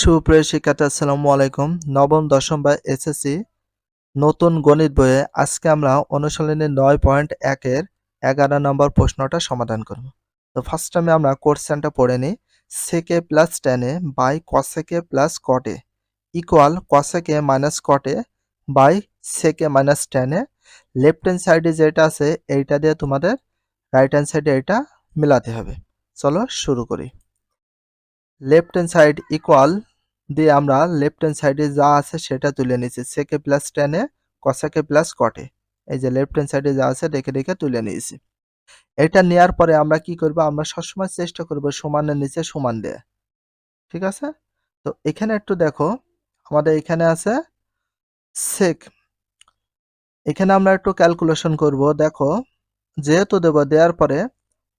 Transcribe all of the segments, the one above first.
সুপ্রিয় শিক্ষার্থী, আসসালামু আলাইকুম। নবম, দশম বা এসএসসি নতুন গণিত বইয়ে আজকে আমরা অনুশীলনী নয় পয়েন্ট একের এগারো নম্বর প্রশ্নটা সমাধান করব। তো ফার্স্ট টাইমে আমরা কোশ্চেনটা পড়ে নিই। সেকে প্লাস টেনে by কসেকে plus কটে equal কসেকে minus কটে by সেকে মাইনাস টেনে লেফট হ্যান্ড সাইডে যেটা আছে, এইটা দিয়ে তোমাদের রাইট হ্যান্ড সাইডে এটা মিলাতে হবে। চলো শুরু করি। লেফট হ্যান্ড সাইড ইকুয়াল দিয়ে আমরা লেফট হ্যান্ড সাইডে যা আছে সেটা তুলে নিয়েছি। সেকে প্লাস টেনে কসাকে প্লাস কটে এই যে লেফট হ্যান্ড সাইডে যা আছে দেখে দেখে তুলে নিয়েছি। এটা নেওয়ার পরে আমরা কি করব? আমরা সবসময় চেষ্টা করব সমানের নিচে সমান দেয়া। ঠিক আছে? তো এখানে একটু দেখো, আমাদের এখানে আছে সেক এখানে আমরা একটু ক্যালকুলেশন করব। দেখো, যেহেতু দেব দেওয়ার পরে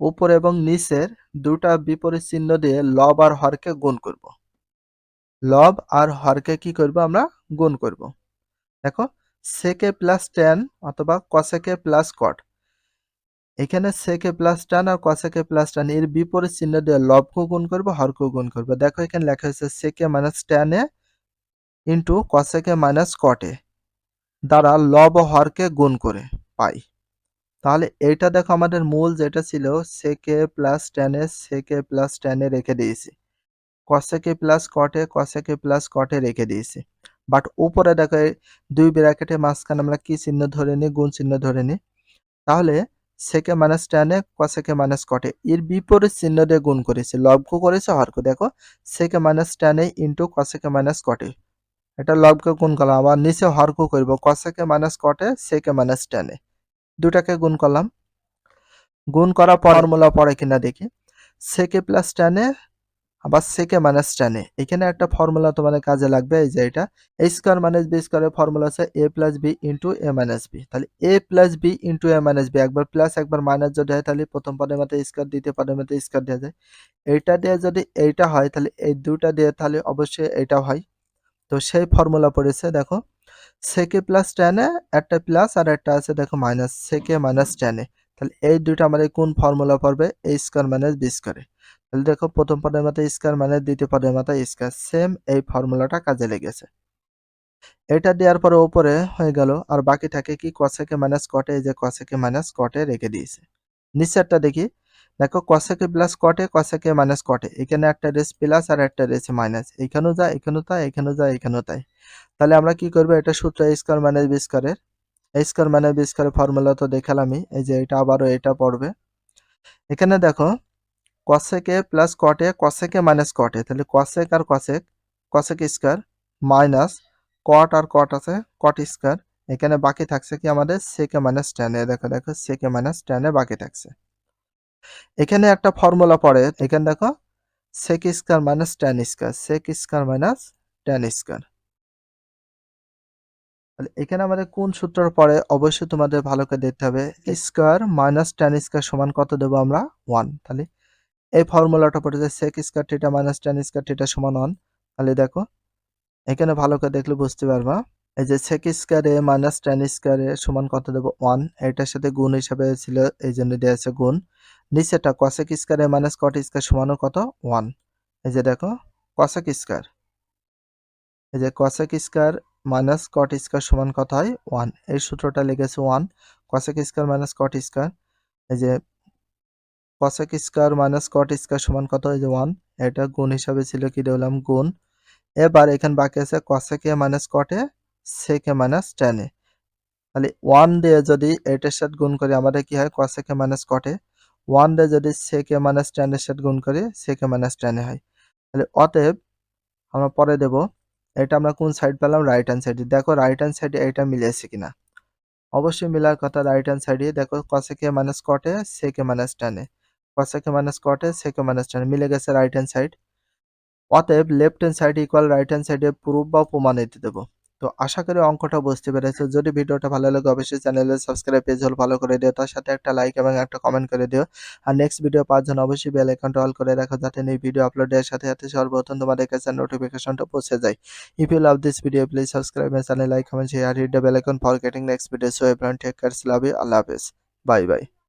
উপর এবং নিচের দুটা বিপরীত চিহ্ন দিয়ে লব আর হরকে গুণ করব। লব আর হরকে কি করব আমরা? গুণ করব। দেখো, সেকে প্লাস টেন অথবা কসেকে প্লাস কট এখানে সেকে প্লাস টেন আর কসেকে প্লাস টেন এর বিপরীত চিহ্ন দিয়ে লবকে গুণ করব হরকে গুণ করব। দেখো, এখানে লেখা হয়েছে সেকে মাইনাস টেনে ইন্টু কসেকে মাইনাস কটে দ্বারা লব হরকে গুণ করে পাই। তাহলে এইটা দেখো আমাদের মূল যেটা ছিল সে কে প্লাস টেনে সে কে প্লাস টেনে রেখে দিয়েছি। কসেকে প্লাস কটে কসেকে প্লাস কটে রেখে দিয়েছি। বাট উপরে দেখো দুই ব্র্যাকেটে মাঝখানে আমরা কি চিহ্ন ধরে নিই? গুণ চিহ্ন ধরে নিই। তাহলে সেকে মাইনাস টেনে কসেকে মাইনাস কটে এর বিপরীত চিহ্ন দিয়ে গুণ করেছি। লবকে করেছে, হরক। দেখো, সেকে মাইনাস টেনে ইন্টু কসেকে মাইনাস কটে এটা লবকে গুণ করলাম, আবার নিচে হরক করব। কসেকে মাইনাস কটে সেকে মাইনাস টেনে দুটাকে গুণ করলাম। গুণ করা ফর্মুলা পরে কিনা দেখি। সেকে প্লাস টেনে আবার সেকে মাইনাস টেনে এখানে একটা ফর্মুলা তোমাদের কাজে লাগবে, এই যে এটা। এ স্কোয়ার মাইনাস বি স্কোয়ারের ফর্মুলা আছে A plus B into A minus B তাহলে A plus B into A minus B একবার প্লাস একবার মাইনাস যদি হয়, তাহলে প্রথম পদের মতো স্কোয়ার দ্বিতীয় পদের মতো স্কোয়ার দেওয়া যায়। এইটা দিয়ে যদি এইটা হয়, তাহলে এই দুটা দিয়ে তাহলে অবশ্যই এইটা হয়। তো সেই ফর্মুলা পড়েছে, দেখো। সেকে প্লাস টেনে একটা প্লাস আর একটা আছে, দেখো মাইনাস সেকে মাইনাস টেনে তাহলে এই দুইটা আমাদের কোন ফর্মুলা পড়বে? এ স্কোয়ার মাইনাস বি স্কোয়ারে তাহলে দেখো প্রথম পদের মাথায় স্কোয়ার মাইনাস দ্বিতীয় পদের মাথায় স্কোয়ার সেম এই ফর্মুলাটা কাজে লেগেছে। এটা দেওয়ার পরে উপরে হয়ে গেল, আর বাকি থাকে কি? কসেকে মাইনাস কটে এই যে কসেকে মাইনাস কটে রেখে দিয়েছে। নিচেরটা দেখি, দেখো কসেকে প্লাস কটে কসেকে মাইনাস কটে এখানে একটা রেস প্লাস আর একটা রেস মাইনাস এখানেও যায় এখানেও তাই এখানেও যায় এখানেও তাই। তাহলে আমরা কি করব? এটা সূত্র স্কোয়ার মাইনাস বি স্কোয়ারের স্কোয়ার মাইনাস বি স্কোয়ারের ফর্মুলা তো দেখালামই। এই যে এটা আবারও এটা পড়বে। এখানে দেখো কসেকে প্লাস কটে কসেকে মাইনাস কটে তাহলে কসেক আর cosec cosec square minus cot আর কট আছে কট স্কোয়ার এখানে বাকি থাকছে কি আমাদের? সেকে মাইনাস টেনে দেখো দেখো সেকে মাইনাস টেনে বাকি থাকছে। এখানে একটা ফর্মুলা পড়ে। এখানে দেখো sec square minus tan square sec square minus tan square তাহলে এখানে আমাদের কোন সূত্রের পরে অবশ্যই তোমাদের ভালো করে দেখতে হবে, স্কোয়ার মাইনাস টেন স্কোয়ার সমান কত দেবো আমরা? ওয়ান তাহলে এই ফর্মুলাটা পড়েছে sec square theta minus tan square theta সমান ওয়ান তাহলে দেখো, এখানে ভালো করে দেখলে বুঝতে পারবা, এই যে সেক স্কোয়ারে মাইনাস টেন স্কোয়ারে সমান কত দেবো? ওয়ান এটার সাথে গুণ হিসাবে ছিল, এই জন্য দেওয়া আছে গুণ। নিচেটা কসেক স্কোয়ারে মাইনাস কট স্কোয়ার সমানও কত? ওয়ান এই যে দেখো কসেক স্কোয়ার। এই যে cosec square minus cot square সমান কত হয়? ওয়ান এই সূত্রটা লেগেছে one cosec square minus cot square এই যে cosec square minus cot square সমান কত? এই যে ওয়ান এটা গুণ হিসাবে ছিল কি? দেখলাম গুণ। এবার এখানে বাকি আছে কসেকে মাইনাস কটে সেকে মাইনাস টেনে তাহলে ওয়ান দিয়ে যদি এটার সাথে গুণ করি, আমাদের কি হয়? কসেকে মাইনাস কটে ওয়ান দিয়ে যদি সেকে মাইনাস টেনের সাথে গুণ করি সেকে মাইনাস টেনে হয়। তাহলে অতএব আমরা পরে দেব। এটা আমরা কোন সাইড পেলাম? রাইট হ্যান্ড সাইডে দেখো রাইট হ্যান্ড সাইডে এটা মিলেছে কিনা? অবশ্যই মিলার কথা রাইট হ্যান্ড সাইডে দেখো কসেকে মাইনাস কটে সেকে মাইনাস টানে কসেকে মাইনাস কটে সেকে মাইনাস টানে মিলে গেছে রাইট হ্যান্ড সাইড অতএব left hand side equal right hand সাইডে প্রুফ বা প্রমাণ দিতে দেবো। তো আশা করি অঙ্কটা বুঝতে পেরেছ। যদি ভিডিওটা ভালো লাগে, অবশ্যই চ্যানেলে সাবস্ক্রাইব পেজ হল ভালো করে দিও। তার সাথে একটা লাইক এবং একটা কমেন্ট করে দিও। আর নেক্সট ভিডিও পাওয়ার জন্য অবশ্যই বেল আইকনটা অল করে রাখো, যাতে এই ভিডিও আপলোড দেওয়ার সাথে সাথে সর্বপ্রথম তোমাদের কাছে নোটিফিকেশনটা পৌঁছে যায়। If you love this video please subscribe channel like comment share hit the bell icon for getting next video so everyone take care love you আল্লাহ হাফেজ বাই বাই